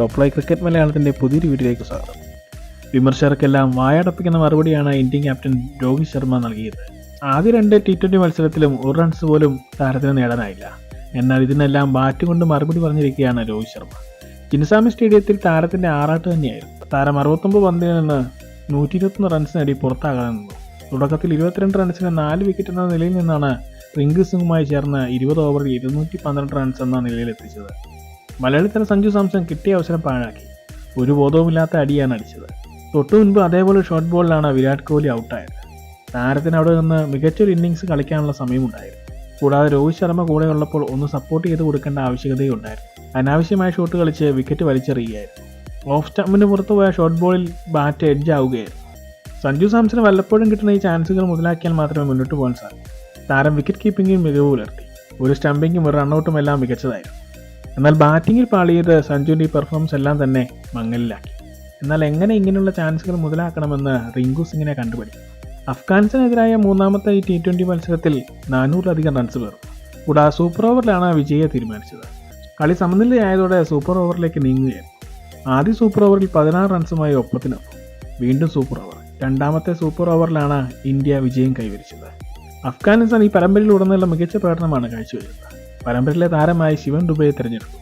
Top ലൈ cricket മലയാളത്തിന്റെ പുതിയൊരു വീഡിയോയിലേക്ക് സ്വാഗതം. വിമർശകർക്കെല്ലാം വായടപ്പിക്കുന്ന മറുപടിയാണ് ഇന്ത്യൻ ക്യാപ്റ്റൻ രോഹിത് ശർമ്മ നൽകിയത്. ആദ്യ രണ്ട് ടി ട്വന്റി മത്സരത്തിലും ഒരു റൺസ് പോലും താരത്തിന് നേടാനായില്ല. എന്നാൽ ഇതിനെല്ലാം ബാറ്റ് കൊണ്ട് മറുപടി പറഞ്ഞിരിക്കുകയാണ് രോഹിത് ശർമ്മ. ചിന്നസ്വാമി സ്റ്റേഡിയത്തിൽ താരത്തിന്റെ ആറാട്ട് തന്നെയായിരുന്നു. താരം അറുപത്തൊമ്പത് പന്തിൽ നിന്ന് നൂറ്റി ഇരുപത്തൊന്ന് റൺസ് നേടി പുറത്താകാതെ നിന്നു. തുടക്കത്തിൽ ഇരുപത്തിരണ്ട് റൺസിന് നാല് വിക്കറ്റ് എന്ന നിലയിൽ നിന്നാണ് റിങ്കു സിംഗുമായി ചേർന്ന് ഇരുപത് ഓവറിൽ ഇരുന്നൂറ്റി പന്ത്രണ്ട് റൺസ് എന്ന നിലയിലെത്തിച്ചത് മലയാളത്തിലെ സഞ്ജു സാംസൺ കിട്ടിയ അവസരം പാഴാക്കി. ഒരു ബോധവുമില്ലാത്ത അടിയാണ് അടിച്ചത്. തൊട്ടു മുൻപ് അതേപോലെ ഷോർട്ട് ബോളിലാണ് വിരാട് കോഹ്ലി ഔട്ടായത്. താരത്തിന് അവിടെ നിന്ന് മികച്ചൊരു ഇന്നിങ്സ് കളിക്കാനുള്ള സമയമുണ്ടായിരുന്നു. കൂടാതെ രോഹിത് ശർമ്മ കൂടെ ഉള്ളപ്പോൾ ഒന്ന് സപ്പോർട്ട് ചെയ്ത് കൊടുക്കേണ്ട ആവശ്യകതയും ഉണ്ടായിരുന്നു. അനാവശ്യമായ ഷോട്ട് കളിച്ച് വിക്കറ്റ് വലിച്ചെറിയുകയായിരുന്നു. ഓഫ് സ്റ്റമ്പിന് പുറത്തു പോയ ഷോർട്ട് ബോളിൽ ബാറ്റ് എഡ്ജ് ആവുകയായിരുന്നു. സഞ്ജു സാംസന് വല്ലപ്പോഴും കിട്ടുന്ന ഈ ചാൻസുകൾ മുതലാക്കിയാൽ മാത്രമേ മുന്നോട്ട് പോകാൻ സാധിക്കൂ. താരം വിക്കറ്റ് കീപ്പിംഗിൽ മികവ് പുലർത്തി. ഒരു സ്റ്റമ്പിങ്ങും ഒരു റണ്ണൌട്ടും എല്ലാം മികച്ചതായിരുന്നു. എന്നാൽ ബാറ്റിങ്ങിൽ പാളിയത് സഞ്ജുവിന്റെ ഈ പെർഫോമൻസ് എല്ലാം തന്നെ മങ്ങലിലാക്കി. എന്നാൽ എങ്ങനെ ഇങ്ങനെയുള്ള ചാൻസുകൾ മുതലാക്കണമെന്ന് റിങ്കു സിംഗിനെ കണ്ടുപിടിക്കും അഫ്ഗാനിസ്ഥാനെതിരായ മൂന്നാമത്തെ ഈ ടി ട്വന്റി മത്സരത്തിൽ നാനൂറിലധികം റൺസ് പേർന്നു കൂടാതെ സൂപ്പർ ഓവറിലാണ് വിജയെ തീരുമാനിച്ചത്. കളി സമനിലയായതോടെ സൂപ്പർ ഓവറിലേക്ക് നീങ്ങുകയായിരുന്നു ആദ്യ സൂപ്പർ ഓവറിൽ പതിനാറ് റൺസുമായി ഒപ്പത്തിനൊപ്പം. വീണ്ടും സൂപ്പർ ഓവർ രണ്ടാമത്തെ സൂപ്പർ ഓവറിലാണ് ഇന്ത്യ വിജയം കൈവരിച്ചത്. അഫ്ഗാനിസ്ഥാൻ ഈ പരമ്പരയിലുടനീളം മികച്ച പ്രകടനമാണ് കാഴ്ചവെച്ചത്. പരമ്പരയിലെ താരമായി ശിവൻ ദുബയെ തിരഞ്ഞെടുത്തു.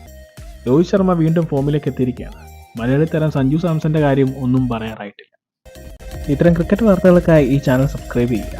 രോഹിത് ശർമ്മ വീണ്ടും ഫോമിലേക്ക് എത്തിയിരിക്കുകയാണ്. മലയാളി താരം സഞ്ജു സാംസന്റെ കാര്യം ഒന്നും പറയാറായിട്ടില്ല. ഇത്തരം ക്രിക്കറ്റ് വാർത്തകൾക്കായി ഈ ചാനൽ സബ്സ്ക്രൈബ് ചെയ്യുക.